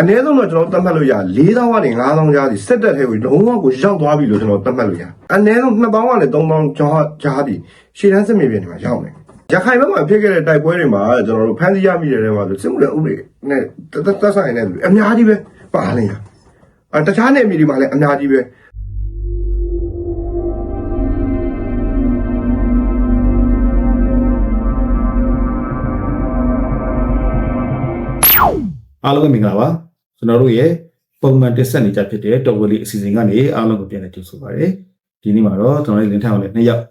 အနည်းဆုံးတော့ကျွန်တော်သတ်မှတ်လို့ရ4000ကနေ5000ကြားစီစက်တက်ထဲကိုလုံးဝကိုရောက်သွားပြီလို့ကျွန်တော်သတ်မှတ်လို့ရအနည်းဆုံး2000ကနေ3000ကြားကြားစီရှေ့တန်းစစ်မြေပြင်တွေမှာရောက်နေရခိုင်ဘက်မှာဖြစ်ခဲ့တဲ့တိုက်ပွဲတွေမှာကျွန်တော်တို့ဖမ်းဆီးရမိတဲ့တဲမှာဆိုစစ်မှုတဲ့ဥပဒေနဲ့သက်ဆိုင်တဲ့လူအများကြီးပဲပါနေရအတခြားနယ်မြေတွေမှာလည်းအများကြီးပဲအားလုံးပဲမင်္ဂလာပါ ကျွန်တော်တို့ရဲ့ပုံမှန်တက်ဆက်နေကြဖြစ်တဲ့တော်ဝလေးအစီအစဉ်ကနေအားလုံးကိုပြန်လည်ကြိုဆိုပါရစေဒီနေ့မှာတော့ကျွန်တော်တို့လင်းထောင်နဲ့နှစ်ယောက်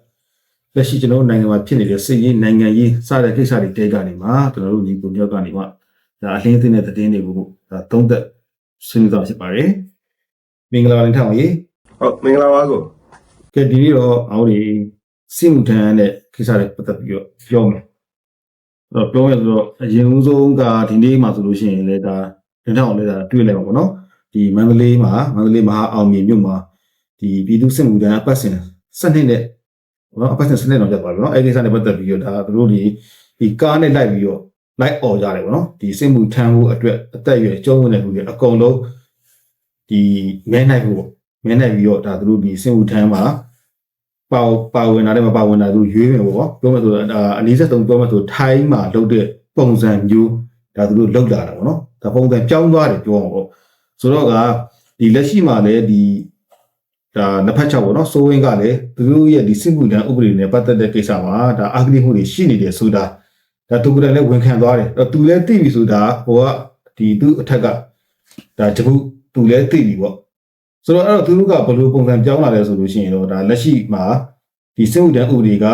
လက်ရှိကျွန်တော်တို့နိုင်ငံမှာဖြစ်နေတဲ့စစ်ရေးနိုင်ငံရေးစတဲ့ကိစ္စတွေတဲကနေမှာကျွန်တော်တို့ညီကိုမြောက်ကနေမှဒါအလင်းသိတဲ့သတင်းတွေကိုဒါသုံးသက်ဆွေးနွေးသွားဖြစ်ပါတယ်မင်္ဂလာပါလင်းထောင်ရေဟုတ်မင်္ဂလာပါကိုကဲဒီနေ့တော့အောင်းဒီစိမှုထမ်းတဲ့ကိစ္စတွေပတ်သက်ပြီးတော့ပြောမယ်အဲ့တော့ပြောရဆိုတော့အရင်ဦးဆုံးကဒီနေ့မှာဆိုလို့ရှိရင်လည်းဒါ လင်းထောင်လည်းဒါတွေ့လိုက်ပါဘောနော်ဒီမန္တလေးမှာမန္တလေးမဟာအောင်မြေမြို့မှာဒီပြည်သူစစ်မှုထမ်းအပတ်စဉ်စနစ်နဲ့နော်အပတ်စဉ်စနစ်တော့ပြတ်သွားပြီနော်အဲ့ဒီစနစ်ပတ်သက်ပြီးတော့ဒါသူတို့ဒီဒီကားနဲ့လိုက်ပြီးတော့လိုက်អော်ကြတယ်ဗောနော်ဒီစစ်မှုထမ်းဖို့အတွက်အသက်အရွယ်ကျုံးဝင်တဲ့လူတွေအကုန်လုံးဒီမဲနိုင်ဖို့ပေါ့မဲနိုင်ပြီးတော့ဒါသူတို့ဒီစစ်မှုထမ်းမှာပါပါဝင်လာတယ်မပါဝင်လာသူရွေးမယ်ပေါ့ပြောမယ်ဆိုတော့ဒါအနည်းဆုံးပြောမယ်ဆိုထိုင်းမှာလုပ်တဲ့ပုံစံမျိုးဒါသူတို့လောက်လာတာဗောနော် ဒါပုံစံပြောင်းသွားတယ်ပြောအောင်ပေါ့ဆိုတော့ကဒီလက်ရှိမှာလည်းဒီဒါနှစ်ဖက်ချက်ပေါ့နော်စိုးဝင်းကလည်းသူတို့ရဲ့ဒီစစ်မှုထမ်းဥပဒေနဲ့ပတ်သက်တဲ့ကိစ္စမှာဒါအာဂတိမှုတွေရှိနေတယ်ဆိုတာဒါသူကလည်းဝန်ခံသွားတယ်အဲ့တော့သူလည်းသိပြီဆိုတာဟိုကဒီသူ့အထက်ကဒါတခုသူလည်းသိပြီပေါ့ဆိုတော့အဲ့တော့သူတို့ကဘယ်လိုပုံစံပြောင်းလာလဲဆိုလို့ရှိရင်တော့ဒါလက်ရှိမှာဒီစစ်မှုထမ်းဥပဒေက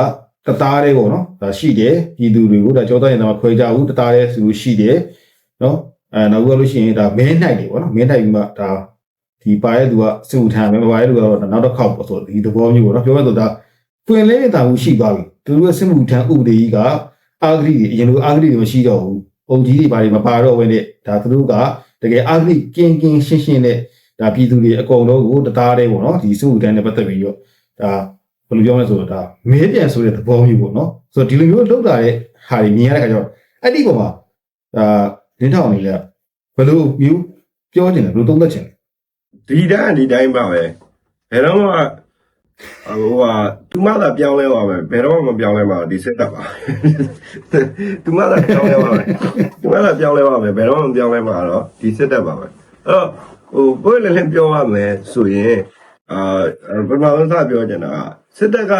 တသားတည်းပေါ့နော်ဒါရှိတယ်ပြည်သူတွေကိုဒါကြောသားရင်တော့ခွဲကြဘူးတသားတည်းဆိုလို့ရှိတယ်နော် အဲနောက်ကလို့ရှိရင်ဒါမင်းနိုင်တယ်ပေါ့နော်မင်းနိုင်ပြီးမှဒါဒီပါရဲ့သူကစစ်မှုထမ်းမယ်မပါရဲ့သူကတော့နောက်တစ်ခေါက်ပေါ့ဆိုဒီသဘောမျိုးပေါ့နော်ပြောရတော့ဒါပွင့်လေးတာမှုရှိသွားပြီသူတို့ရဲ့စစ်မှုထမ်းဥပဒေကြီးကအာဂရိတွေအရင်လိုအာဂရိတွေမရှိတော့ဘူးအုပ်ကြီးတွေဘာတွေမပါတော့ဘဲနဲ့ဒါသူတို့ကတကယ်အာဂရိကင်းကင်းရှင်းရှင်းနဲ့ဒါပြည်သူတွေအကုန်လုံးကိုတသားတည်းပေါ့နော်ဒီစစ်မှုထမ်းနဲ့ပတ်သက်ပြီးတော့ဒါဘယ်လိုပြောမလဲဆိုတော့ဒါမဲပြန်ဆိုတဲ့သဘောမျိုးပေါ့နော်ဆိုတော့ဒီလိုမျိုးလောက်လာတဲ့ဟာတွေမြင်ရတဲ့ခါကျတော့အဲ့ဒီပုံမှာဒါ လင်းထောင်နေလဲဘယ်လိုမျိုးပြောချင်လဲဘယ်လိုသုံးသပ်ချင်လဲဒီတိုင်းဒီတိုင်းပါပဲဘယ်တော့မှဟိုဟာသူမသာပြောင်းလဲပါမယ်ဘယ်တော့မှမပြောင်းလဲပါဘူးဒီစစ်တပ်ပါသူမသာပြောင်းလဲပါမယ်သူမသာပြောင်းလဲပါမယ်ဘယ်တော့မှမပြောင်းလဲပါတော့ဒီစစ်တပ်ပါပဲအဲ့တော့ဟိုကိုယ်လည်းလည်းပြောရမယ်ဆိုရင်အာပထမဆုံးစပြောချင်တာကစစ်တပ်က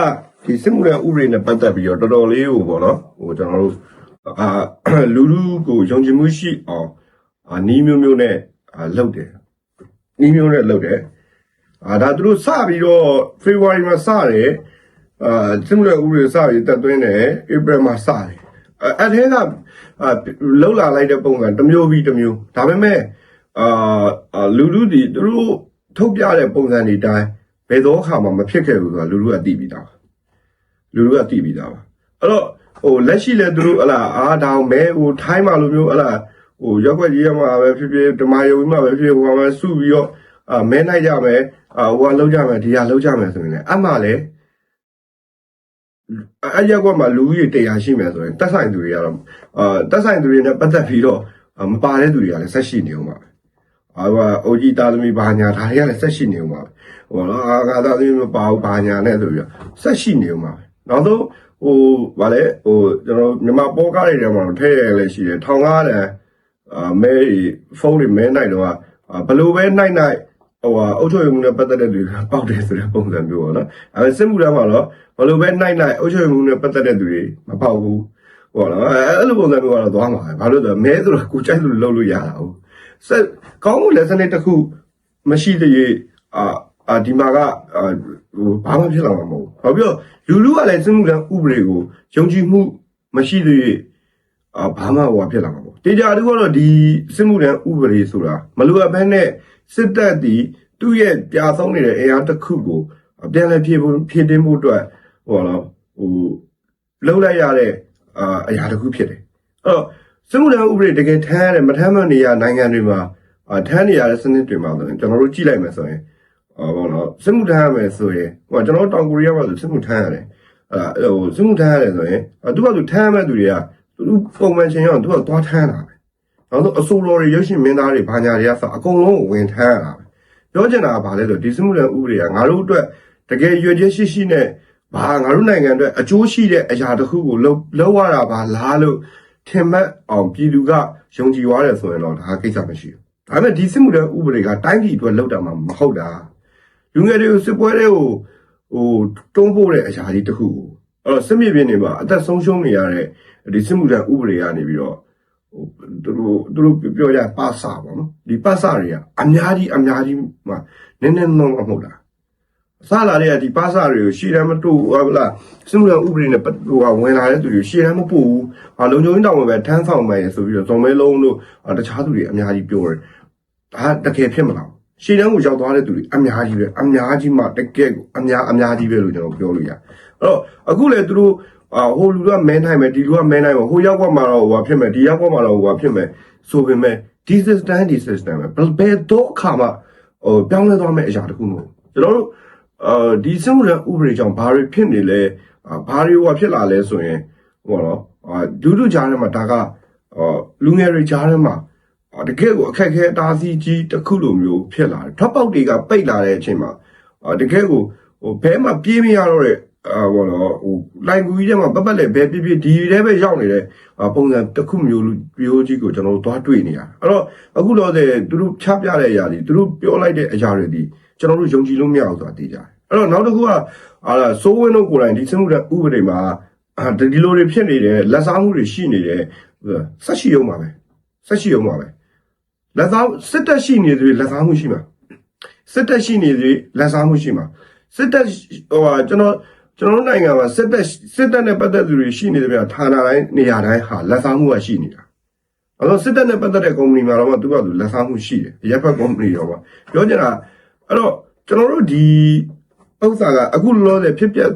ဒီစစ်မှုရဥပဒေနဲ့ပတ်သက်ပြီးတော့တော်တော်လေးကိုပေါ့နော်ဟိုကျွန်တော်တို့ အာလူလူကိုယုံကြည်မှုရှိအောင်အာနီးမျိုးမျိုးနဲ့အာလုပ်တယ်နီးမျိုးနဲ့လုပ်တယ်အာဒါသူတို့စပြီးတော့ February မှာစတယ်အာစစ်မှုရဥပဒေစပြီးတက်သွင်းတယ် April မှာစတယ်အဲ့အဲ့ထဲကအာလှုပ်လာလိုက်တဲ့ပုံစံတစ်မျိုးပြီးတစ်မျိုးဒါပေမဲ့အာအာလူလူဒီသူတို့ထုတ်ပြတဲ့ပုံစံတွေတိုင်းဘယ်သောအခါမှမဖြစ်ခဲ့ဘူးဆိုတာလူလူကသိပြီးသားပါလူလူကသိပြီးသားပါအဲ့တော့ ဟိုလက်ရှိလဲသူတို့ဟလာအာဒါအောင်မဲဟိုထိုင်းမှာလိုမျိုးဟလာဟိုရက်ွက်ကြီးရမှာပဲဖြစ်ဖြစ်ဓမ္မယုံမှာပဲဖြစ်ဖြစ်ဟိုမှာစုပြီးတော့အာမဲနိုင်ကြမယ်အာဟိုကလောက်ကြမယ်ဒီကလောက်ကြမယ်ဆိုရင်လည်းအမှလည်းအရက်ကွက်မှာလူကြီးတရားရှိမယ်ဆိုရင်တက်ဆိုင်သူတွေကတော့အာတက်ဆိုင်သူတွေနဲ့ပတ်သက်ပြီးတော့မပါတဲ့သူတွေကလည်းဆက်ရှိနေအောင်ပါပဲအာဟိုအိုကြီးသားသမီးဘာညာဒါတွေကလည်းဆက်ရှိနေအောင်ပါပဲဟိုနော်အာငါသားသမီးမပါဘူးဘာညာနဲ့ဆိုပြီးတော့ဆက်ရှိနေအောင်ပါပဲနောက်ဆုံး ဟိုဗာလဲဟိုကျွန်တော်မြန်မာပေါ်ကားတွေထဲမှာထည့်ရလဲရှိတယ်ထောင်ကားတယ်အာမဲဖုန်းတွေမဲနိုင်တော့ဘလို့ပဲနိုင်နိုင်ဟိုဟာအုတ်ချုပ်ရုံနဲ့ပတ်သက်တဲ့လူတွေပေါက်တယ်ဆိုတဲ့ပုံစံမျိုးပေါ့နော်အဲစစ်မှုထမ်းမှာတော့ဘလို့ပဲနိုင်နိုင်အုတ်ချုပ်ရုံနဲ့ပတ်သက်တဲ့လူတွေမပေါက်ဘူးဟောနော်အဲအဲ့လိုပုံစံမျိုးကတော့သွားမှာပဲဘာလို့လဲဆိုတော့မဲဆိုတော့ကိုကြိုက်လို့လုပ်လို့ရတာဟုတ်ဆက်ကောင်းမှုလက်စနစ်တစ်ခုမရှိတဲ့ရေအာအာဒီမှာကအာ ဟိုဘာမှဖြစ်လာမှာမဟုတ်ဘူး။ဘာဖြစ်လို့လူလူကလည်းစစ်မှုထမ်းဥပဒေကိုယုံကြည်မှုမရှိသေး၍အာဘာမှဟိုဖြစ်လာမှာမဟုတ်ဘူး။တေချာတူကတော့ဒီစစ်မှုထမ်းဥပဒေဆိုတာမလိုအပ်ဘဲနဲ့စစ်တပ်ဒီသူ့ရဲ့ပြာဆုံးနေတဲ့အင်အားတစ်ခုကိုပြန်လည်ဖြည့်ဖို့ဖြည့်တင်းဖို့အတွက်ဟိုတော့ဟိုလှုပ်လိုက်ရတဲ့အာအရာတစ်ခုဖြစ်တယ်။အဲ့တော့စစ်မှုထမ်းဥပဒေတကယ်ထမ်းရတယ်မထမ်းမနေရနိုင်ငံတွေမှာအာထမ်းနေရတဲ့စနစ်တွေမှာဆိုရင်ကျွန်တော်တို့ကြည့်လိုက်မယ်ဆိုရင် ဟောဘောနော်စစ်မှုထမ်းရမယ်ဆိုရင်ဟိုကျွန်တော်တောင်ကိုရီးယားမှာဆိုစစ်မှုထမ်းရတယ်အဲဟိုစစ်မှုထမ်းရတယ်ဆိုရင်သူကသူထမ်းရမဲ့သူတွေကသူပုံမှန်ချိန်ရောက်သူကသွားထမ်းတာပဲနောက်ဆုံးအဆိုတော်တွေရုပ်ရှင်မင်းသားတွေဘာညာတွေကစအကုန်လုံးကိုဝင်ထမ်းရတာပဲပြောချင်တာကဘာလဲဆိုဒီစမှုလန်ဥပဒေကငါတို့အတွက်တကယ်ရွေချက်ရှိရှိနဲ့ဘာငါတို့နိုင်ငံအတွက်အကျိုးရှိတဲ့အရာတစ်ခုကိုလှုပ်လှုပ်ရတာပါလားလို့ထင်မှတ်အောင်ပြည်သူကယုံကြည်သွားတယ်ဆိုရင်တော့ဒါကိစ္စမရှိဘူးဒါပေမဲ့ဒီစမှုလန်ဥပဒေကတိုင်းပြည်အတွက်လှုပ်တာမှမဟုတ်တာ လူငယ်တွေကိုစစ်ပွဲတွေကိုဟိုတွန်းပို့တဲ့အရာကြီးတစ်ခုကိုအဲ့တော့စစ်မြေပြင်တွေမှာအသက်ဆုံးရှုံးနေရတဲ့ဒီစစ်မှုလန်ဥပဒေကနေပြီးတော့ဟိုသူတို့သူတို့ပြောကြပါစာပေါ့နော်ဒီပါစာတွေကအများကြီးအများကြီးမှနည်းနည်းလုံးမဟုတ်လားအစလာတွေကဒီပါစာတွေကိုရှေ့တန်းမတူဟုတ်လားစမှုရဥပဒေနဲ့ပတ်ဟိုကဝင်လာတဲ့သူတွေရှေ့တန်းမပို့ဘူးဟာလုံခြုံရေးတောင်းဝင်ပဲထမ်းဆောင်မယ်ဆိုပြီးတော့ဇုံမဲလုံးတို့အာတခြားသူတွေအများကြီးပြောတယ်ဒါတကယ်ဖြစ်မလား ရှေ့တန်းကိုရောက်သွားတဲ့သူတွေအများကြီးပဲအများကြီးမှတကယ်ကိုအများအများကြီးပဲလို့ကျွန်တော်ပြောလို့ရအဲ့တော့အခုလေသူတို့အာဟိုလူကမဲနိုင်မယ်ဒီလူကမဲနိုင်မယ်ဟိုရောက်ကွက်မှာတော့ဟိုဟာဖြစ်မယ်ဒီရောက်ကွက်မှာတော့ဟိုဟာဖြစ်မယ်ဆိုပေမဲ့ဒီ system ဒီ system ပဲဘယ်တော့အခါမှဟိုပြောင်းလဲသွားမယ့်အရာတခုမဟုတ်ကျွန်တော်တို့အာဒီစမှုရဥပဒေကြောင့်ဘာတွေဖြစ်နေလဲအာဘာတွေဟိုဖြစ်လာလဲဆိုရင်ဟိုတော့အာဒုဒုကြားထဲမှာဒါကအာလူငယ်တွေကြားထဲမှာအာ တကယ်ကိုအခက်အခဲအတားဆီးကြီးတစ်ခုလိုမျိုးဖြစ်လာတယ်ထွက်ပေါက်တွေကပိတ်လာတဲ့အချိန်မှာအာတကယ်ကိုဟိုဘဲမှာပြေးမရတော့တဲ့အာဘောတော့ဟိုလိုင်ကူကြီးထဲမှာပတ်ပတ်လေဘယ်ပြပြဒီထဲပဲရောက်နေတဲ့အာပုံစံတစ်ခုမျိုးလူမျိုးကြီးကိုကျွန်တော်တို့သွားတွေ့နေရတာအဲ့တော့အခုတော့တဲ့သူတို့ချပြတဲ့အရာတွေသူတို့ပြောလိုက်တဲ့အရာတွေဒီကျွန်တော်တို့ယုံကြည်လို့မရဘူးဆိုတာသိကြတယ်အဲ့တော့နောက်တစ်ခုကအာစိုးဝင်းတို့ကိုယ်တိုင်ဒီစမှုတဲ့ဥပဒေမှာအာဒီလိုတွေဖြစ်နေတယ်လက်စားမှုတွေရှိနေတယ်ဆက်ရှိအောင်ပါပဲဆက်ရှိအောင်ပါပဲ လက်စားစစ်တက်ရှိနေတယ်လက်စားမှုရှိမှာစစ်တက်ရှိနေတယ်လက်စားမှုရှိမှာစစ်တက်ဟိုဟာကျွန်တော်ကျွန်တော်တို့နိုင်ငံမှာစစ်တပ်စစ်တပ်နဲ့ပတ်သက်သူတွေရှိနေတယ်ဗျာဌာနတိုင်းနေရာတိုင်းဟာလက်ဆောင်မှုကရှိနေတာအဲ့တော့စစ်တပ်နဲ့ပတ်သက်တဲ့ကုမ္ပဏီမှာတော့မှသူကသူလက်ဆောင်မှုရှိတယ်ရပ်ဖက်ကုမ္ပဏီတော့မှပြောချင်တာအဲ့တော့ကျွန်တော်တို့ဒီဥစ္စာကအခုလောလောဆယ်ဖြစ်ပျက်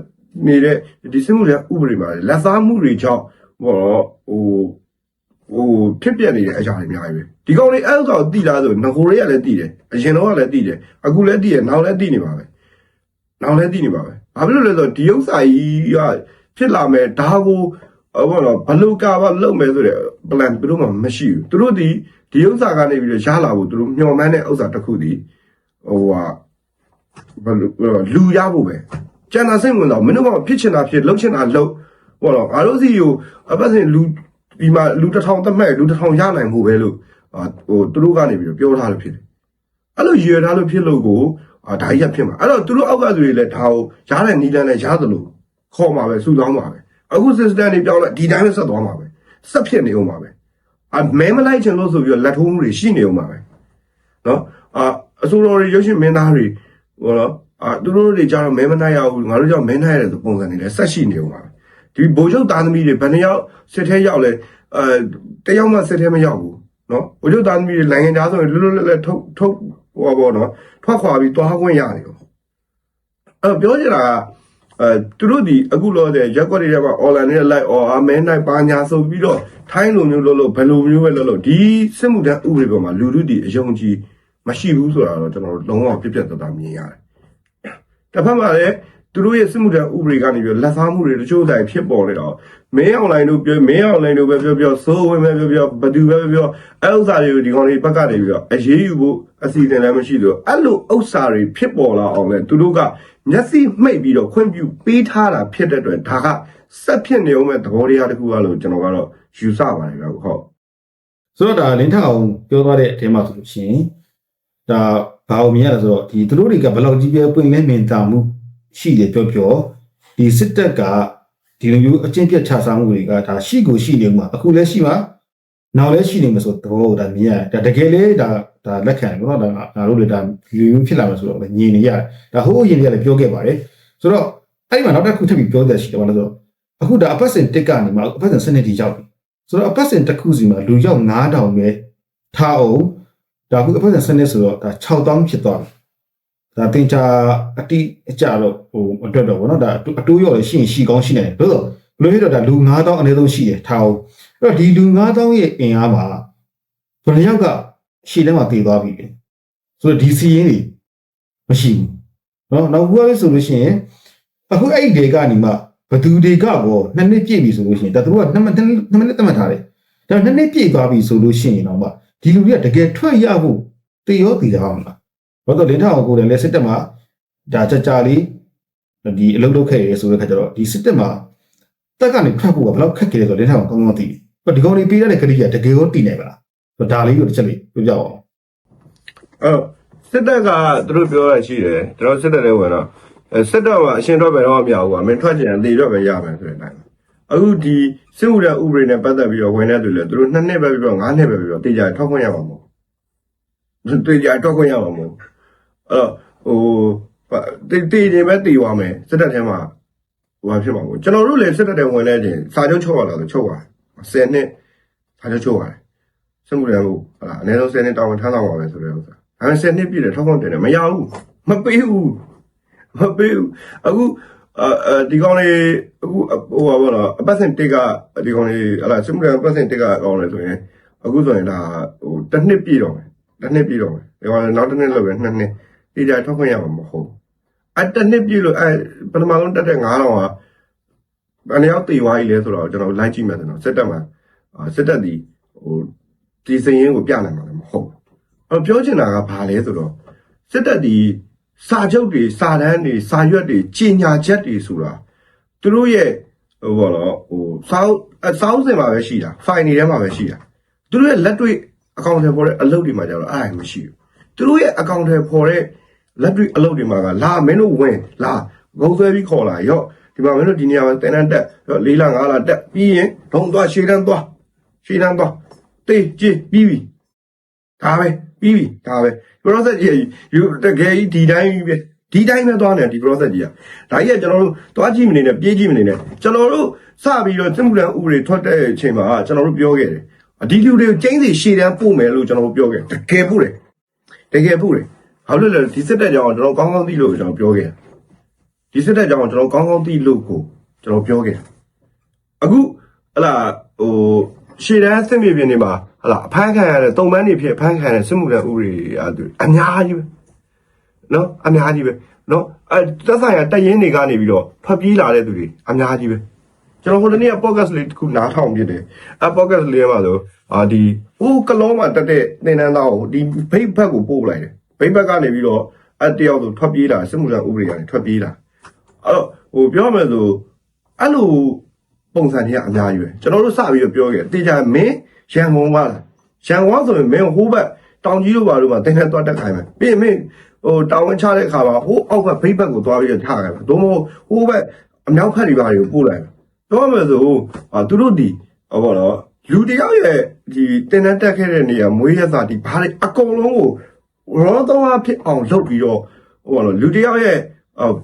နေတဲ့ဒီစစ်မှုတွေဥပဒေမှာလက်ဆောင်မှုတွေကြောင့်ဟောဟို ဟိုဖြစ်ပျက်နေတဲ့အရာတွေအများကြီးပဲဒီကောင်တွေအဲ့ဥစ္စာကိုတိလားဆိုငကိုတွေကလည်းတိတယ်အရင်တော့ကလည်းတိတယ်အခုလည်းတိတယ်နောက်လည်းတိနေပါပဲနောက်လည်းသိနေပါပဲ။ဘာဖြစ်လို့လဲဆိုတော့ဒီဥစ္စာကြီးကဖြစ်လာမယ်ဒါကိုဘောတော့ဘလူကာဘာလုပ်မယ်ဆိုတဲ့ plan သူတို့မှမရှိဘူး။သူတို့ဒီဒီဥစ္စာကနေပြီးတော့ရလာဖို့သူတို့မျှော်မှန်းတဲ့ဥစ္စာတစ်ခုဒီဟိုဟာဘလူလူရဖို့ပဲ။ကျန်တာစိတ်ဝင်တော့မင်းတို့ကဖြစ်ချင်တာဖြစ်လုပ်ချင်တာလုပ်ဘောတော့ငါတို့စီကိုအပတ်စဉ်လူ ဒီမှာလူတစ်ထောင်သက်မဲ့လူတစ်ထောင်ရနိုင်မှုပဲလို့ဟိုသူတို့ကနေပြီးတော့ပြောထားလို့ဖြစ်တယ်။အဲ့လိုရည်ရထားလို့ဖြစ်လို့ကိုအာဒါကြီးကဖြစ်မှာအဲ့တော့သူတို့အောက်ကသူတွေလည်းဒါကိုရားတဲ့နီးလန်းနဲ့ရားသလိုခေါ်မှာပဲစုဆောင်းမှာပဲအခု system တွေပြောင်းလဲဒီတိုင်းပဲဆက်သွားမှာပဲဆက်ဖြစ်နေအောင်မှာပဲအမဲမလိုက်ချင်လို့ဆိုပြီးတော့လက်ထုံးမှုတွေရှိနေအောင်မှာပဲနော်အာအစိုးရတွေရုပ်ရှင်မင်းသားတွေဟောတော့အာသူတို့တွေကြတော့မဲမနိုင်ရဘူးငါတို့ကြောင့်မဲနိုင်ရတယ်ဆိုပုံစံတွေလည်းဆက်ရှိနေအောင်ပါပဲ ဒီဘိုလ်ချုပ်သားသမီးတွေဘယ်နှယောက်စစ်ထဲရောက်လဲအဲတယောက်မှစစ်ထဲမရောက်ဘူးနော်ဘိုလ်ချုပ်သားသမီးတွေနိုင်ငံသားဆိုရင်လွတ်လွတ်လပ်လပ်ထုတ်ထုတ်ဟောပေါ့နော်ထွက်ခွာပြီးသွားခွင့်ရတယ်ရောအဲ့တော့ပြောချင်တာကအဲသူတို့ဒီအခုလောတဲ့ရက်ကွက်တွေထဲမှာ online နဲ့ live or အမဲနိုင်ပါညာဆိုပြီးတော့ထိုင်းလိုမျိုးလို့လို့ဘယ်လိုမျိုးပဲလို့လို့ဒီစစ်မှုထမ်းဥပဒေပေါ်မှာလူလူဒီအယုံကြည်မရှိဘူးဆိုတာတော့ကျွန်တော်တို့လုံးဝပြပြတတ်တာမြင်ရတယ်တစ်ဖက်မှာလည်း သူတို့ရဲ့စစ်မှုထမ်းဥပဒေကနေပြီးလက်စားမှုတွေတချို့တိုင်ဖြစ်ပေါ်နေတော့မင်း online တို့ပြောမင်း online တို့ပဲပြောပြောစိုးဝင်ပဲပြောပြောဘသူပဲပြောပြောအဲ့ဥစ္စာတွေကိုဒီကောင်တွေဘက်ကနေပြီးတော့အရေးယူဖို့အစီအစဉ်လည်းမရှိလို့အဲ့လိုဥစ္စာတွေဖြစ်ပေါ်လာအောင်လဲသူတို့ကမျက်စိမှိတ်ပြီးတော့ခွင့်ပြုပေးထားတာဖြစ်တဲ့အတွက်ဒါကဆက်ဖြစ်နေအောင်မဲ့သဘောတရားတစ်ခုကလို့ကျွန်တော်ကတော့ယူဆပါတယ်ဗျဟုတ်ဆိုတော့ဒါလင်းထအောင်ပြောသွားတဲ့အထဲမှာဆိုလို့ရှိရင်ဒါဘာလို့မြင်ရလဲဆိုတော့ဒီသူတို့တွေကဘယ်လောက်ကြီးပဲပွင့်လင်းမြင်သာမှု ရှိတယ်ပြောပြောဒီစစ်တပ်ကဒီလိုမျိုးအကျင့်ပြတ်ချစားမှုတွေကဒါရှိကိုရှိနေမှာအခုလည်းရှိမှာနောက်လည်းရှိနေမှာဆိုတော့ဘောဒါမြင်ရတယ်ဒါတကယ်လေဒါဒါလက်ခံတော့ဒါငါတို့လေဒါလူမျိုးဖြစ်လာမှာဆိုတော့ညင်နေရတယ်ဒါဟိုးရင်တွေကလည်းပြောခဲ့ပါတယ်ဆိုတော့အဲ့ဒီမှာနောက်တစ်ခုထပ်ပြီးပြောတဲ့ရှိတယ်ဘာလဲဆိုတော့အခုဒါအပတ်စဉ်တစ်ကနေမှာအပတ်စဉ်စနစ်ကြီးရောက်ပြီဆိုတော့အပတ်စဉ်တစ်ခုစီမှာလူရောက်9000ပဲထားအောင်ဒါခုအပတ်စဉ်စနစ်ဆိုတော့ဒါ6000ဖြစ်သွားပြီ ဒါတင်ချာအတိအကျတော့ဟိုအတွက်တော့ဗောနော်ဒါအတိုးရော်လည်းရှိရင်ရှိကောင်းရှိနေတယ်ဘယ်လိုဘယ်လိုဖြစ်တော့ဒါလူ9000အနည်းဆုံးရှိတယ်ထားအောင်အဲ့တော့ဒီလူ9000ရဲ့အင်အားမှာဘယ်နှယောက်ကရှေ့ထဲမှာတည်သွားပြီလေဆိုတော့ဒီစီရင်းတွေမရှိဘူးနော်နောက်ဘူးကဆိုလို့ရှိရင်အခုအဲ့ဒီဒေကနေမှဘသူတွေကဘောနှစ်နှစ်ပြည့်ပြီဆိုလို့ရှိရင်ဒါသူကနှစ်မိနစ်နှစ်မိနစ်တတ်မှတ်ထားတယ်ဒါနှစ်နှစ်ပြည့်သွားပြီဆိုလို့ရှိရင်တော့မှဒီလူတွေကတကယ်ထွက်ရဖို့တည်ရောတည်ကြအောင်လား ဘာလို့လဲလင်းထောင်ကိုယ်တိုင်လဲစစ်တပ်မှာဒါကြကြလေးဒီအလုပ်လုပ်ခဲ့ရဆိုတဲ့ခါကျတော့ဒီစစ်တပ်မှာတက်ကနေထွက်ဖို့ကဘယ်လောက်ခက်ခဲလဲဆိုတော့လင်းထောင်ကောင်းကောင်းသိတယ်ဒီကောင်တွေပေးရတဲ့ကတိကတကယ်ရောတည်နေပါလားဆိုတော့ဒါလေးကိုတစ်ချက်လေးပြောပြအောင်အဲ့တော့စစ်တပ်ကသူတို့ပြောရရှိတယ်ကျွန်တော်စစ်တပ်လည်းဝင်တော့အဲစစ်တပ်ကအရှင်တော့ပဲတော့မရဘူးကွာမင်းထွက်ကြရင်တေတော့ပဲရမယ်ဆိုတဲ့အတိုင်းအခုဒီစစ်မှုထမ်းဥပဒေနဲ့ပတ်သက်ပြီးတော့ဝင်တဲ့သူလည်းသူတို့နှစ်နှစ်ပဲပြီးတော့ငါးနှစ်ပဲပြီးတော့တေချာထောက်ခွင့်ရမှာမဟုတ်ဘူးတေချာထောက်ခွင့်ရမှာမဟုတ်ဘူး အဲ့တော့ဟိုတေတေနေပဲတေသွားမယ်စစ်တပ်ထဲမှာဟိုဘာဖြစ်မှာကိုကျွန်တော်တို့လည်းစစ်တပ်ထဲဝင်တဲ့အချိန်စာချုပ်ချုပ်ရတာဆိုချုပ်ရတယ်10နှစ်စာချုပ်ချုပ်ရတယ်စစ်မှုထမ်းကိုဟာအနည်းဆုံး10နှစ်တာဝန်ထမ်းဆောင်ပါပဲဆိုတဲ့ဥစ္စာအဲဆယ်နှစ်ပြည့်တယ်ထောက်ခွင့်တယ်တယ်မရဘူးမပေးဘူးမပေးဘူးအခုအဲဒီကောင်လေးအခုဟိုပါဘောနော်အပတ်စဉ်တစ်ကဒီကောင်လေးဟလာစမှုရအပတ်စဉ်တစ်ကကောင်းတယ်ဆိုရင်အခုဆိုရင်ဒါဟိုတစ်နှစ်ပြည့်တော့မယ်တစ်နှစ်ပြည့်တော့မယ်ဒီကောင်လေးနောက်တစ်နှစ်လောက်ပဲနှစ်နှစ် ဒီကြထောက်ခွင့်ရမှာမဟုတ်အတစ်နှစ်ပြည့်လို့အဲပထမဆုံးတက်တဲ့9000ကဘယ်နှယောက်တေသွားပြီလဲဆိုတော့ကျွန်တော်လိုက်ကြည့်မယ်ဆိုတော့စစ်တက်မှာစစ်တက်ဒီဟိုဒီစရင်ကိုပြနိုင်မှာလည်းမဟုတ်ဘူးအဲ့တော့ပြောချင်တာကဘာလဲဆိုတော့စစ်တပ်ဒီစာချုပ်တွေစာတမ်းတွေစာရွက်တွေကြီးညာချက်တွေဆိုတာသူတို့ရဲ့ဟိုဘောနော်ဟိုစာအုပ်အစာအုပ်စင်မှာပဲရှိတာဖိုင်တွေထဲမှာပဲရှိတာသူတို့ရဲ့လက်တွေ့အကောင့်ထဲပေါ်တဲ့အလုပ်တွေမှာကျတော့အားရမရှိဘူးသူတို့ရဲ့အကောင့်ထဲပေါ်တဲ့ လက်တွေ့အလုပ်တွေမှာကလာမင်းတို့ဝင်လာဂုံဆွဲပြီးခေါ်လာရော့ဒီမှာမင်းတို့ဒီနေရာမှာတန်တန်တက်ရော့၄လ၅လတက်ပြီးရင်ဒုံသွားရှေ့တန်းသွားရှေ့တန်းသွားတေးကြည့်ပြီးပြီဒါပဲပြီးပြီဒါပဲ process ကြီးယူတကယ်ကြီးဒီတိုင်းကြီးပဲဒီတိုင်းပဲသွားနေဒီ process ကြီးอ่ะဒါကြီးကကျွန်တော်တို့သွားကြည့်မနေနဲ့ပြေးကြည့်မနေနဲ့ကျွန်တော်တို့စပြီးတော့စစ်မှုထမ်းဥပဒေထွက်တဲ့အချိန်မှာကျွန်တော်တို့ပြောခဲ့တယ်ဒီလူတွေကိုကျင်းစီရှေ့တန်းပို့မယ်လို့ကျွန်တော်တို့ပြောခဲ့တကယ်ပို့တယ်တကယ်ပို့တယ် ဘာလို့လဲဒီစစ်တပ်ကြောင်ကျွန်တော်ကောင်းကောင်းသိလို့ကျွန်တော်ပြောခဲ့ဒီစစ်တပ်ကြောင်ကျွန်တော်ကောင်းကောင်းသိလို့ကိုကျွန်တော်ပြောခဲ့အခုဟလာဟိုရှေ့တန်းစစ်မြေပြင်တွေမှာဟလာအဖမ်းခံရတဲ့တုံပန်းတွေဖြစ်အဖမ်းခံရတဲ့စစ်မှုထမ်းဥပဒေအတူအများကြီးပဲနော်အများကြီးပဲနော်အဲသက်ဆိုင်ရာတက်ရင်တွေကနေပြီးတော့ဖတ်ပြေးလာတဲ့သူတွေအများကြီးပဲကျွန်တော်ဟိုတနေ့က podcast လေးတစ်ခုနားထောင်ပြတယ်အဲ podcast လေးမှာဆိုအာဒီဟိုကလောမှာတက်တဲ့သင်တန်းသားကိုဒီဘိတ်ဘက်ကိုပို့လိုက်တယ် ဘိတ်ဘက်ကနေပြီးတော့အတယောက်ဆိုထွက်ပြေးလာစစ်မှုထမ်းဥပဒေကနေထွက်ပြေးလာအဲ့တော့ဟိုပြောမယ်ဆိုအဲ့လိုပုံစံတွေကအများကြီးပဲကျွန်တော်တို့စပြီးတော့ပြောခဲ့တေချာမင်းရန်ကုန်ကလားရန်ကုန်ဆိုရင်မင်းဟိုးဘက်တောင်ကြီးတို့ဘာလို့မှတင်းနဲ့တွတ်တက်ခိုင်းမယ်ပြီးရင်မင်းဟိုတောင်ဝင်ချတဲ့အခါမှာဟိုးအောက်ကဘိတ်ဘက်ကိုသွားပြီးတော့ထားခိုင်းမယ်သို့မဟုတ်ဟိုးဘက်အမြောက်ဖက်တွေဘာတွေကိုပို့လိုက်မယ်ပြောမယ်ဆိုအာသူတို့ဒီဟောပေါ့နော်လူတယောက်ရဲ့ဒီတင်းနဲ့တက်ခဲ့တဲ့နေရာမွေးရစာဒီဘာတွေအကုန်လုံးကို ရောတော့အဖြစ်အောင်လုပ်ပြီးတော့ဟိုပေါ့နော်လူတယောက်ရဲ့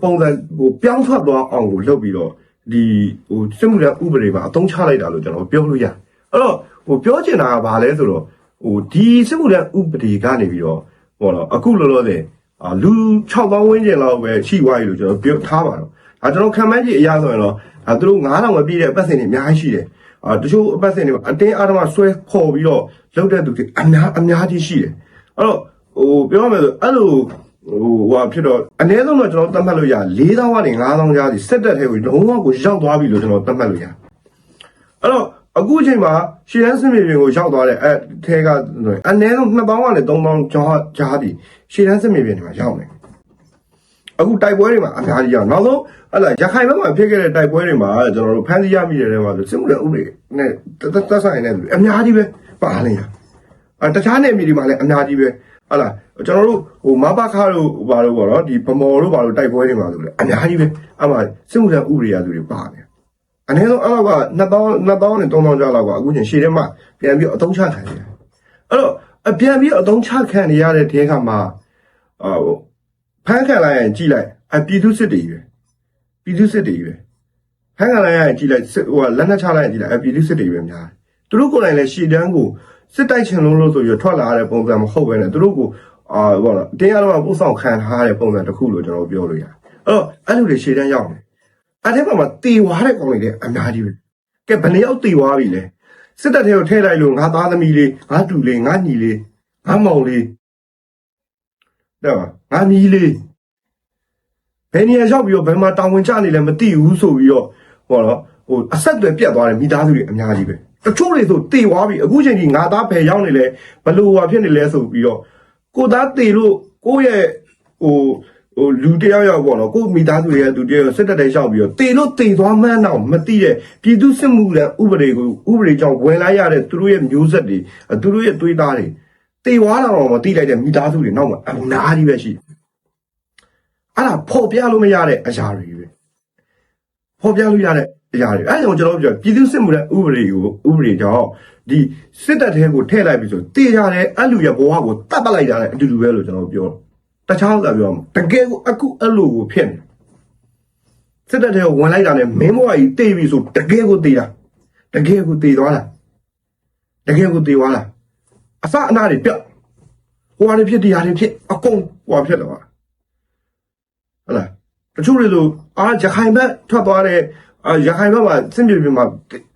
ပုံစံကိုပြောင်းထွက်သွားအောင်ကိုလုပ်ပြီးတော့ဒီဟိုစစ်မှုထမ်းဥပဒေမှာအသုံးချလိုက်တာလို့ကျွန်တော်ပြောလို့ရတယ်အဲ့တော့ဟိုပြောချင်တာကဘာလဲဆိုတော့ဟိုဒီစစ်မှုထမ်းဥပဒေကနေပြီးတော့ဟောတော့အခုလောလောဆယ်အာလူ6000ဝန်းကျင်လောက်ပဲရှိသွားပြီလို့ကျွန်တော်ပြောထားပါတော့ဒါကျွန်တော်ခံမှန်းကြည့်အရဆိုရင်တော့အဲသူတို့9000ပဲပြည့်တဲ့အပတ်စဉ်တွေအများကြီးရှိတယ်အာတချို့အပတ်စဉ်တွေမှာအတင်းအားဓမ္မဆွဲခေါ်ပြီးတော့လုပ်တဲ့သူတွေအများအများကြီးရှိတယ်အဲ့တော့ ဟိုပြောရမယ်ဆိုအဲ့လိုဟိုဟိုဖြစ်တော့အနည်းဆုံးတော့ကျွန်တော်သတ်မှတ်လို့ရ4000ကနေ5000ကြားစီစက်တက်ထဲကိုလုံးဝကိုရောက်သွားပြီလို့ကျွန်တော်သတ်မှတ်လို့ရအဲ့တော့အခုအချိန်မှာရှည်တန်းစင်မြေပြင်ကိုရောက်သွားတဲ့အဲထဲကအနည်းဆုံး2000ကနေ3000ကြားကြားပြီရှည်တန်းစင်မြေပြင်တွေမှာရောက်နေအခုတိုက်ပွဲတွေမှာအများကြီးရောက်နောက်ဆုံးဟလာရခိုင်ဘက်မှာဖြစ်ခဲ့တဲ့တိုက်ပွဲတွေမှာကျွန်တော်တို့ဖမ်းဆီးရမိတဲ့နေရာမှာဆိုစစ်မှုထမ်းဥပဒေနဲ့သက်ဆိုင်တဲ့လူအများကြီးပဲပါနေရအဲတခြားနယ်မြေတွေမှာလည်းအများကြီးပဲ ဟုတ်လားကျွန်တော်တို့ဟိုမဘခါတို့ဘာလို့ပေါ့နော်ဒီဗမော်တို့ဘာလို့တိုက်ပွဲတွေမှာဆိုလဲအများကြီးပဲအမှစစ်မှုထမ်းဥပဒေရသူတွေပါနေအနည်းဆုံးအဲ့လောက်က2000 2000နဲ့3000ကျော်လောက်ကအခုချင်းရှေ့ထဲမှာပြန်ပြီးအသုံးချခံနေတယ်အဲ့တော့အပြန်ပြီးအသုံးချခံနေရတဲ့တဲကမှာဟိုဖမ်းခံလိုက်ရင်ကြည်လိုက်အပြည်သူစစ်တွေပဲပြည်သူစစ်တွေပဲဖမ်းခံလိုက်ရင်ကြည်လိုက်စစ်ဟိုကလက်နက်ချလိုက်ရင်ကြည်လိုက်အပြည်သူစစ်တွေပဲများတယ်သူတို့ကိုယ်တိုင်လည်းရှေ့တန်းကို စစ်တိုက်ချင်လို့လို့ဆိုပြီးထွက်လာတဲ့ပုံစံမဟုတ်ပဲねသူတို့ကိုအာဘောလားတင်းရတော့ပို့ဆောင်ခံထားတဲ့ပုံစံတစ်ခုလို့ကျွန်တော်ပြောလို့ရတယ်အဲ့တော့အဲ့လိုတွေရှေ့တန်းရောက်တယ်အဲ့ဒီမှာမှာတေဝါတဲ့ကောင်တွေလည်းအများကြီးပဲကဲဘယ်နှစ်ယောက်တေဝါပြီလဲစစ်တပ်ထဲကိုထည့်လိုက်လို့ငါသားသမီးလေးငါတူလေးငါညီလေးငါမောင်လေးတဲ့ပါငါမီးလေးဘယ်နေရာရောက်ပြီးတော့ဘယ်မှာတောင်ဝင်ကြနေလဲမသိဘူးဆိုပြီးတော့ဟောတော့ဟိုအဆက်အသွယ်ပြတ်သွားတယ်မိသားစုတွေအများကြီးပဲ တချို့တွေဆိုတေသွားပြီအခုချိန်ကြီးငါသားဖယ်ရောက်နေလဲဘလို့ဟာဖြစ်နေလဲဆိုပြီးတော့ကိုသားတေလို့ကိုယ့်ရဲ့ဟိုဟိုလူတယောက်ယောက်ပေါ့နော်ကိုယ့်မိသားစုရဲ့သူတယောက်စစ်တပ်တဲ့ရှောက်ပြီးတော့တေလို့တေသွားမှန်းတော့မသိတဲ့ပြည်သူစစ်မှုလည်းဥပဒေကိုဥပဒေကြောင့်ဝင်လာရတဲ့သူတို့ရဲ့မျိုးဆက်တွေသူတို့ရဲ့တွေးသားတွေတေသွားတာတော့မသိလိုက်တဲ့မိသားစုတွေနောက်မှာအများကြီးပဲရှိတယ်အဲ့ဒါဖော်ပြလို့မရတဲ့အရာတွေပဲဖော်ပြလို့ရတဲ့ အရာတွေအဲ့ဒါကြောင့်ကျွန်တော်တို့ပြောပြည်သူစစ်မှုတဲ့ဥပဒေကိုဥပဒေကြောင့်ဒီစစ်တပ်ထဲကိုထည့်လိုက်ပြီဆိုတေရတယ်အဲ့လူရဲ့ဘဝကိုတတ်ပလိုက်တာလည်းအတူတူပဲလို့ကျွန်တော်ပြောတခြားဥစ္စာပြောမှာတကယ်ကိုအခုအဲ့လိုကိုဖြစ်နေစစ်တပ်ထဲကိုဝင်လိုက်တာနဲ့မင်းဘဝကြီးတေပြီဆိုတကယ်ကိုတေတာတကယ်ကိုတေသွားတာတကယ်ကိုတေသွားတာအစအနာတွေပြတ်ဟိုဟာတွေဖြစ်တရားတွေဖြစ်အကုန်ဟိုဟာဖြစ်တော့ဟုတ်လားတချို့တွေဆိုအာရခိုင်ဘက်ထွက်သွားတဲ့ အာရခိုင်ဘက်မှာစစ်မြေပြင်မှာ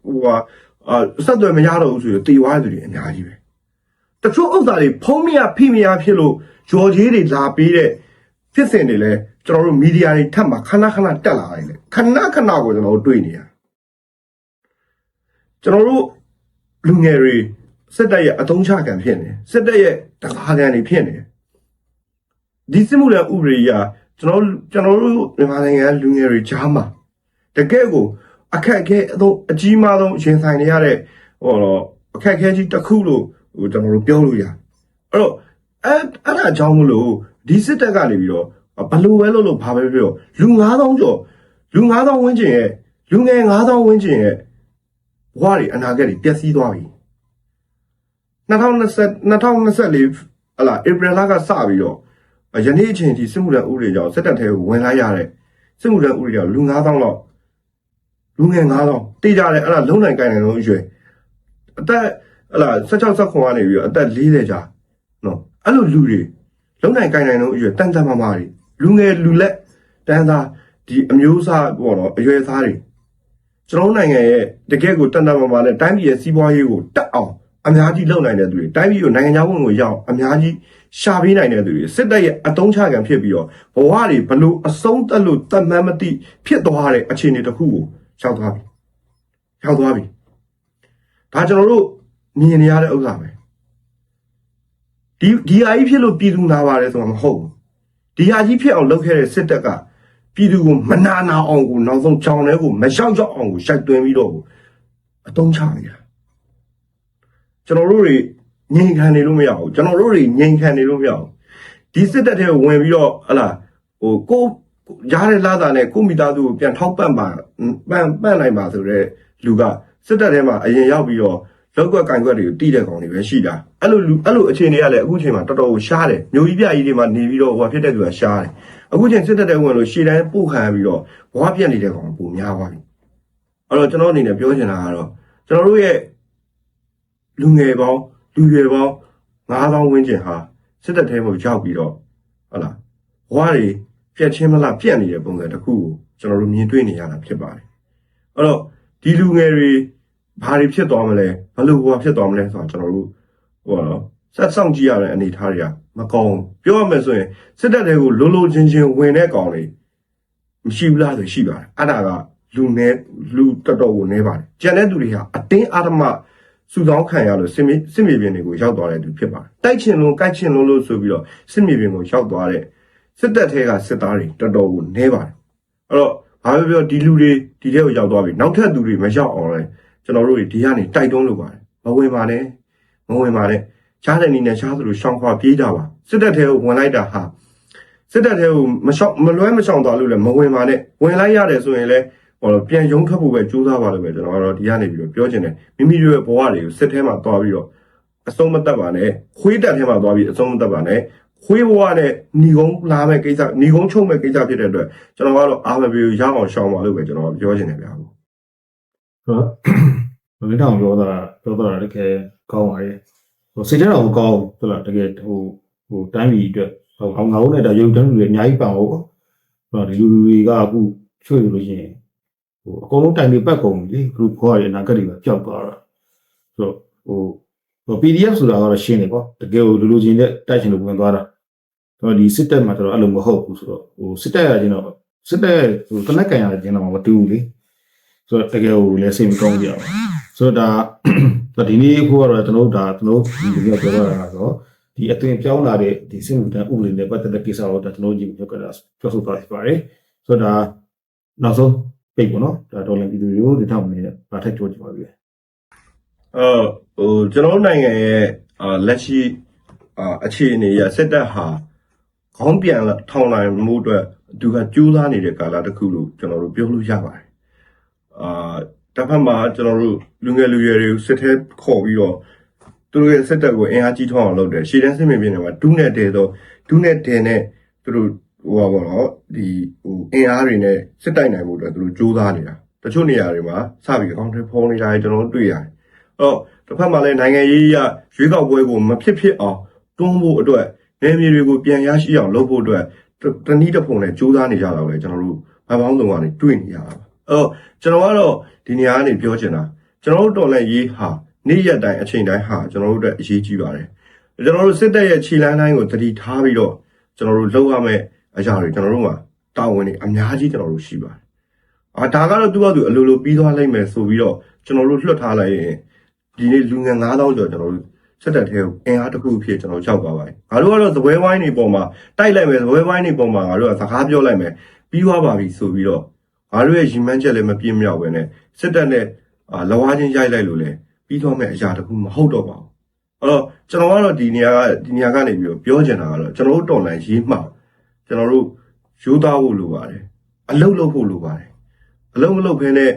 ဟိုဟာအာဆက်သွယ်မရတော့ဘူးဆိုရင်တေသွားတဲ့သူတွေအများကြီးပဲတချို့ဥစ္စာတွေဖုံးမရဖိမရဖြစ်လို့ဂျော်ကြီးတွေလာပေးတဲ့ဖြစ်စဉ်တွေလဲကျွန်တော်တို့မီဒီယာတွေထပ်မှာခဏခဏတက်လာတယ်လေခဏခဏကိုကျွန်တော်တို့တွေ့နေရကျွန်တော်တို့လူငယ်တွေစစ်တပ်ရဲ့အတုံးချကံဖြစ်နေစစ်တပ်ရဲ့တကားကံတွေဖြစ်နေဒီစစ်မှုလည်းဥပဒေအရကျွန်တော်ကျွန်တော်တို့မြန်မာနိုင်ငံလူငယ်တွေကြားမှာ တကယ့်ကိုအခက်အခဲအဆုံးအကြီးမားဆုံးရင်ဆိုင်နေရတဲ့ဟောတော့အခက်အခဲကြီးတစ်ခုလို့ဟိုကျွန်တော်တို့ပြောလို့ရတယ်အဲ့တော့အဲ့အဲ့ဒါအကြောင်းမလို့ဒီစစ်တပ်ကနေပြီးတော့ဘလို့ပဲလို့လို့ဘာပဲပြောလူ9000ကျော်လူ9000ဝန်းကျင်ရဲ့လူငယ်9000ဝန်းကျင်ရဲ့ဘဝတွေအနာဂတ်တွေပျက်စီးသွားပြီ2020 2024ဟလာဧပြီလကစပြီးတော့ယနေ့အချိန်ထိစစ်မှုထမ်းဥပဒေကြောင့်စစ်တပ်ထဲကိုဝင်လာရတဲ့စစ်မှုထမ်းဥပဒေကြောင့်လူ9000လောက် လူငယ်9000တေးကြတယ်အဲ့ဒါလုံနိုင်ကိုင်နိုင်လုံးအရွယ်အသက်ဟလာ16 16ခွန်ကနေပြီးတော့အသက်40ကြာနော်အဲ့လိုလူတွေလုံနိုင်ကိုင်နိုင်လုံးအရွယ်တန်တန်မာမာတွေလူငယ်လူလက်တန်းသားဒီအမျိုးအစားပေါ့နော်အရွယ်သားတွေကျွန်တော်နိုင်ငံရဲ့တကယ့်ကိုတန်တန်မာမာနဲ့တိုင်းပြည်ရဲ့စီးပွားရေးကိုတက်အောင်အများကြီးလုပ်နိုင်တဲ့သူတွေတိုင်းပြည်ကိုနိုင်ငံခြားဝင်ကိုရောက်အများကြီးရှာပေးနိုင်တဲ့သူတွေစစ်တပ်ရဲ့အတုံးချကံဖြစ်ပြီးတော့ဘဝတွေဘလို့အဆုံးတက်လို့တတ်မှန်းမသိဖြစ်သွားတဲ့အခြေအနေတစ်ခုကို ရောက်သွားပြီရောက်သွားပြီဒါကျွန်တော်တို့မြင်နေရတဲ့ဥစ္စာပဲဒီဒီအကြီးဖြစ်လို့ပြည်သူနာပါတယ်ဆိုတာမဟုတ်ဘူးဒီအကြီးဖြစ်အောင်လုပ်ခဲ့တဲ့စစ်တပ်ကပြည်သူကိုမနာနာအောင်ကိုနောက်ဆုံးကြောင်ထဲကိုမရောက်ရောက်အောင်ကိုရှိုက်သွင်းပြီးတော့အတုံးချနေတာကျွန်တော်တို့တွေငြိမ်ခံနေလို့မရဘူးကျွန်တော်တို့တွေငြိမ်ခံနေလို့မရဘူးဒီစစ်တပ်ထဲကိုဝင်ပြီးတော့ဟလာဟိုကို ရားတဲ့လာတာနဲ့ကိုမိသားစုကိုပြန်ထောက်ပံ့ပါပန့်ပန့်နိုင်ပါဆိုတော့လူကစစ်တပ်ထဲမှာအရင်ရောက်ပြီးတော့လောက်ကွက်ကင်ကွက်တွေကိုတီးတဲ့ကောင်တွေပဲရှိတာအဲ့လိုလူအဲ့လိုအခြေအနေကလည်းအခုချိန်မှာတော်တော်ကိုရှားတယ်မျိုးကြီးပြကြီးတွေမှာနေပြီးတော့ဟိုဖြစ်တဲ့သူကရှားတယ်အခုချိန်စစ်တပ်ထဲဝင်လို့ရှေ့တိုင်းပို့ခံပြီးတော့ဘဝပြတ်နေတဲ့ကောင်ပုံများသွားပြီအဲ့တော့ကျွန်တော်အနေနဲ့ပြောချင်တာကတော့ကျွန်တော်တို့ရဲ့လူငယ်ပေါင်းလူရွယ်ပေါင်း9000ဝန်းကျင်ဟာစစ်တပ်ထဲမှာရောက်ပြီးတော့ဟုတ်လားဘဝတွေ ပြက်ချင်းမလားပြက်နေတဲ့ပုံစံတစ်ခုကိုကျွန်တော်တို့မြင်တွေ့နေရတာဖြစ်ပါတယ်အဲ့တော့ဒီလူငယ်တွေဘာတွေဖြစ်သွားမလဲဘယ်လိုဘဝဖြစ်သွားမလဲဆိုတော့ကျွန်တော်တို့ဟိုတော့ဆက်ဆောင်ကြည့်ရတဲ့အနေအထားတွေကမကောင်းဘူးပြောရမယ်ဆိုရင်စစ်တပ်တွေကိုလိုလိုချင်းချင်းဝင်တဲ့ကောင်တွေမရှိဘူးလားဆိုရှိပါတယ်အဲ့ဒါကလူနေလူတော်တော်ကိုနေပါတယ်ကျန်တဲ့သူတွေဟာအတင်းအာဓမ္မစုဆောင်းခံရလို့စစ်မြေစစ်မြေပြင်တွေကိုရောက်သွားတဲ့သူဖြစ်ပါတယ်။တိုက်ချင်လုံးကြိုက်ချင်လုံးလို့ဆိုပြီးတော့စစ်မြေပြင်ကိုရောက်သွားတဲ့ စစ်တပ်ထဲကစစ်သားတွေတော်တော်ကိုနှဲပါတယ်။အဲ့တော့ဘာပဲပြောဒီလူတွေဒီထဲကိုရောက်သွားပြီ။နောက်ထပ်သူတွေမရောက်အောင်လဲကျွန်တော်တို့တွေဒီကနေတိုက်တွန်းလို့ပါတယ်။မဝင်ပါနဲ့မဝင်ပါနဲ့ရှားတဲ့နေနဲ့ရှားသလိုရှောင်းခွာပြေးကြပါ။စစ်တပ်ထဲကိုဝင်လိုက်တာဟာစစ်တပ်ထဲကိုမရှောင်းမလွဲမရှောင်းသွားလို့လည်းမဝင်ပါနဲ့ဝင်လိုက်ရတယ်ဆိုရင်လည်းဟောပြန်ရုံထွက်ဖို့ပဲကြိုးစားပါလို့ပဲကျွန်တော်ကတော့ဒီကနေပြီးတော့ပြောချင်တယ်မိမိတို့ရဲ့ဘဝတွေကိုစစ်ထဲမှာသွားပြီးတော့အဆုံးမတက်ပါနဲ့ခွေးတက်ထဲမှာသွားပြီးအဆုံးမတက်ပါနဲ့ ခွေးဘဝနဲ့ညီကုန်းလာမဲ့ကိစ္စညီကုန်းချုပ်မဲ့ကိစ္စဖြစ်တဲ့အတွက်ကျွန်တော်ကတော့အာမဘီကိုရအောင်ရှောင်ပါလို့ပဲကျွန်တော်ပြောချင်တယ်ဗျာဆိုတော့ဘယ်တောင်ပြောတာပြောတာတကယ်ကောင်းပါရဲ့ဟိုစိတ်ထဲတော့မကောင်းဘူးဆိုတော့တကယ်ဟိုဟိုတိုင်းပြည်အတွက်ဟိုငါတို့နဲ့တော့ရုပ်တန်းလူတွေအများကြီးပံ့ဖို့ပေါ့ဆိုတော့ဒီလူတွေကအခုချွေလို့ရှိရင်ဟိုအကုန်လုံးတိုင်တွေပတ်ကုန်ပြီလေ group ခေါ်ရတဲ့နာကတ်တွေပဲပျောက်သွားတာဆိုတော့ဟိုဟို PDF ဆိုတာကတော့ရှင်းနေပေါ့တကယ်ကိုလူလူချင်းနဲ့တိုက်ချင်လို့ဝင်သွားတာဆို တော့ဒီစစ်တပ်မှာတော့အဲ့လိုမဟုတ်ဘူးဆိုတော့ဟိုစစ်တပ်ရချင်းတော့စစ်တပ်ဟိုတနက်ကန်ရချင်းတော့မတူဘူးလေဆိုတော့တကယ်ကိုလည်းစိတ်မကောင်းကြဘူးဆိုတော့ဒါဒါဒီနေ့အခုကတော့ကျွန်တော်တို့ဒါကျွန်တော်တို့ဒီလိုပြောရတာဆိုတော့ဒီအသွင်ပြောင်းလာတဲ့ဒီစစ်မှုထမ်းဥပဒေနဲ့ပတ်သက်တဲ့ကိစ္စတော့ဒါကျွန်တော်တို့ဒီပြောကြတာပြောဆိုသွားဖြစ်ပါတယ်ဆိုတော့ဒါနောက်ဆုံးပိတ်ပေါ့နော်ဒါဒေါ်လာပြည်သူတွေကိုဒီထောက်နေတဲ့ဗာထက်ကြောကြပါပြီအော်ဟိုကျွန်တော်တို့နိုင်ငံရဲ့အာလက်ရှိအာအခြေအနေရစစ်တပ်ဟာ ခေါင်းပြန်လာထောင်နိုင်မှုအတွက်သူကကြိုးစားနေတဲ့ကာလတစ်ခုလို့ကျွန်တော်တို့ပြောလို့ရပါတယ်အာတစ်ဖက်မှာကျွန်တော်တို့လူငယ်လူရွယ်တွေကိုစစ်ထဲခေါ်ပြီးတော့သူတို့ရဲ့စစ်တပ်ကိုအင်အားကြီးထွားအောင်လုပ်တယ်ရှေ့တန်းစစ်မြေပြင်တွေမှာတူးနဲ့တဲတော့တူးနဲ့တဲနဲ့သူတို့ဟိုပါဘောနော်ဒီဟိုအင်အားတွေနဲ့စစ်တိုက်နိုင်မှုအတွက်သူတို့ကြိုးစားနေတာတချို့နေရာတွေမှာစပြီးအကောင့်တွေဖုံးနေတာတွေကျွန်တော်တို့တွေ့ရတယ်အဲ့တော့တစ်ဖက်မှာလည်းနိုင်ငံရေးရရွေးကောက်ပွဲကိုမဖြစ်ဖြစ်အောင်တွန်းဖို့အတွက် နယ်မြေတွေကိုပြန်ရရှိအောင်လုပ်ဖို့အတွက်တတနည်းတစ်ပုံနဲ့စူးစမ်းနေကြတာပဲကျွန်တော်တို့ဗပေါင်းစုံကနေတွေ့နေရတာပါအဲ့တော့ကျွန်တော်ကတော့ဒီနေရာကနေပြောချင်တာကျွန်တော်တို့တော်လည်းရေးဟာနေ့ရက်တိုင်းအချိန်တိုင်းဟာကျွန်တော်တို့အတွက်အရေးကြီးပါတယ်ကျွန်တော်တို့စစ်တပ်ရဲ့ခြေလမ်းတိုင်းကိုတတိထားပြီးတော့ကျွန်တော်တို့လုပ်ရမယ့်အရာတွေကျွန်တော်တို့မှာတာဝန်တွေအများကြီးကျွန်တော်တို့ရှိပါတယ်အာဒါကတော့သူ့ဘာသူအလိုလိုပြီးသွားလိမ့်မယ်ဆိုပြီးတော့ကျွန်တော်တို့လွှတ်ထားလိုက်ရင်ဒီနေ့လူငယ်9000ကျော်ကျွန်တော်တို့ စက်တက်သေးအင်အားတစ်ခုအဖြစ်ကျွန်တော်ရောက်သွားပါတယ်။ငါတို့ကတော့သပွဲဝိုင်းတွေပေါ်မှာတိုက်လိုက်မယ်သပွဲဝိုင်းတွေပေါ်မှာငါတို့ကစကားပြောလိုက်မယ်ပြီးသွားပါပြီဆိုပြီးတော့ငါတို့ရဲ့ရီမန်းချက်လည်းမပြည့်မြောက်ပဲနဲ့စစ်တပ်နဲ့အာလဝါချင်းရိုက်လိုက်လို့လည်းပြီးသွားမယ့်အရာတစ်ခုမဟုတ်တော့ပါဘူး။အဲ့တော့ကျွန်တော်ကတော့ဒီနေရာကဒီနေရာကနေပြီးတော့ပြောချင်တာကတော့ကျွန်တော်တို့တော်လိုင်းရေးမှကျွန်တော်တို့ရိုးသားဖို့လိုပါတယ်။အလုတ်လုပ်ဖို့လိုပါတယ်။အလုတ်မလုပ်ခဲနဲ့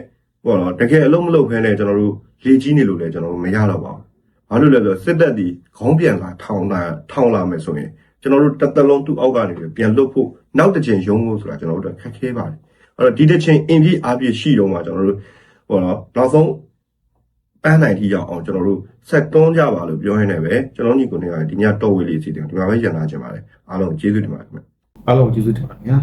ပေါ့နော်တကယ်အလုတ်မလုပ်ခဲနဲ့ကျွန်တော်တို့လေကြီးနေလို့လည်းကျွန်တော်တို့မရတော့ပါဘူး။ ဘာလို့လဲဆိုတော့စစ်တပ်ဒီခေါင်းပြန်လာထောင်လာထောင်လာမယ်ဆိုရင်ကျွန်တော်တို့တစ်သက်လုံးသူ့အောက်ကနေပြီးပြန်လွတ်ဖို့နောက်တစ်ချိန်ရုံးဖို့ဆိုတာကျွန်တော်တို့ခက်ခဲပါတယ်။အဲ့တော့ဒီတစ်ချိန်အင်ပြည့်အားပြည့်ရှိတော့မှကျွန်တော်တို့ဟောနော်နောက်ဆုံးပန်းနိုင်ထိရောက်အောင်ကျွန်တော်တို့ဆက်တွန်းကြပါလို့ပြောရင်းနဲ့ပဲကျွန်တော်ညီကိုနေကဒီညတော့ဝေးလေးစီတယ်ဒီမှာပဲရန်လာကြပါတယ်အားလုံးကျေးဇူးတင်ပါတယ်ခင်ဗျအားလုံးကျေးဇူးတင်ပါတယ်ခင်ဗျာ